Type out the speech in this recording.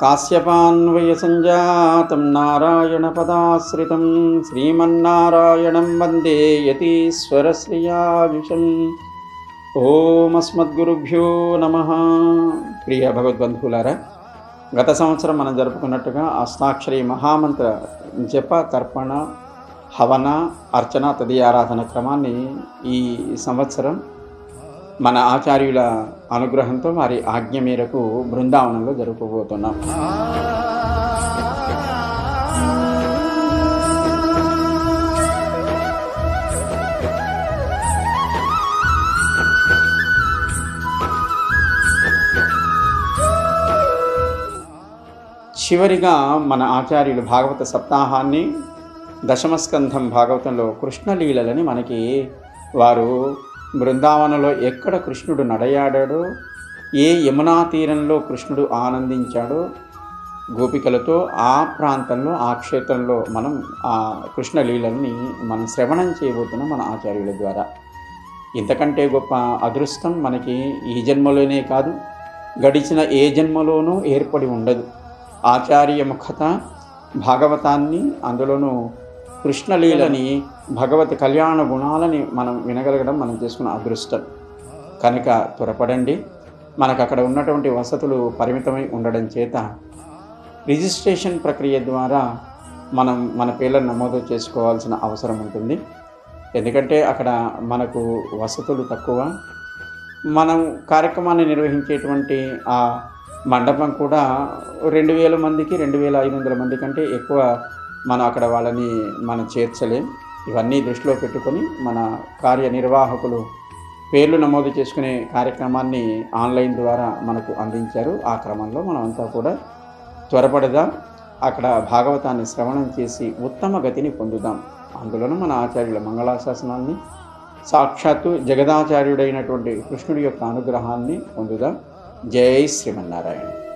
కాశ్యపాన్వయ సంజాతం నారాయణ పదాశ్రితం శ్రీమన్నారాయణం వందే वन्दे ఓం అస్మద్గురుభ్యో నమ ప్రియ భగవద్బంధువులారా గత సంవత్సరం మనం జరుపుకున్నట్టుగా అష్టాక్షరి మహామంత్ర జప తర్పణ హవన అర్చన తది ఆరాధన క్రమాన్ని ఈ సంవత్సరం మన ఆచార్యుల అనుగ్రహంతో వారి ఆజ్ఞ మేరకు బృందావనంలో జరుపుకోబోతున్నాం. చివరిగా మన ఆచార్యులు భాగవత సప్తాహాన్ని దశమస్కంధం భాగవతంలో కృష్ణలీలలని మనకి వారు బృందావనంలో ఎక్కడ కృష్ణుడు నడయాడాడో ఏ యమునా తీరంలో కృష్ణుడు ఆనందించాడో గోపికలతో ఆ ప్రాంతంలో ఆ క్షేత్రంలో మనం ఆ కృష్ణలీలని మనం శ్రవణం చేయబోతున్నాం మన ఆచార్యుల ద్వారా. ఇంతకంటే గొప్ప అదృష్టం మనకి ఈ జన్మలోనే కాదు గడిచిన ఏ జన్మలోనూ ఏర్పడి ఉండదు. ఆచార్య ముఖత భాగవతాన్ని అందులోనూ కృష్ణలీలని భగవతి కళ్యాణ గుణాలని మనం వినగలగడం మనం చేసుకున్న అదృష్టం. కనుక త్వరపడండి. మనకు అక్కడ ఉన్నటువంటి వసతులు పరిమితమై ఉండడం చేత రిజిస్ట్రేషన్ ప్రక్రియ ద్వారా మనం మన పేర్లను నమోదు చేసుకోవాల్సిన అవసరం ఉంటుంది. ఎందుకంటే అక్కడ మనకు వసతులు తక్కువ. మనం కార్యక్రమాన్ని నిర్వహించేటువంటి ఆ మండపం కూడా రెండు వేల మందికి రెండు వేల ఐదు వందల మంది కంటే ఎక్కువ మనం అక్కడ వాళ్ళని మనం చేర్చలేం. ఇవన్నీ దృష్టిలో పెట్టుకొని మన కార్యనిర్వాహకులు పేర్లు నమోదు చేసుకునే కార్యక్రమాన్ని ఆన్లైన్ ద్వారా మనకు అందించారు. ఆ క్రమంలో మనమంతా కూడా త్వరపడదాం. అక్కడ భాగవతాన్ని శ్రవణం చేసి ఉత్తమ గతిని పొందుదాం. అందులోనూ మన ఆచార్యుల మంగళాశాసనాన్ని సాక్షాత్తు జగదాచార్యుడైనటువంటి కృష్ణుడి యొక్క అనుగ్రహాన్ని పొందుదాం. జై శ్రీమన్నారాయణ.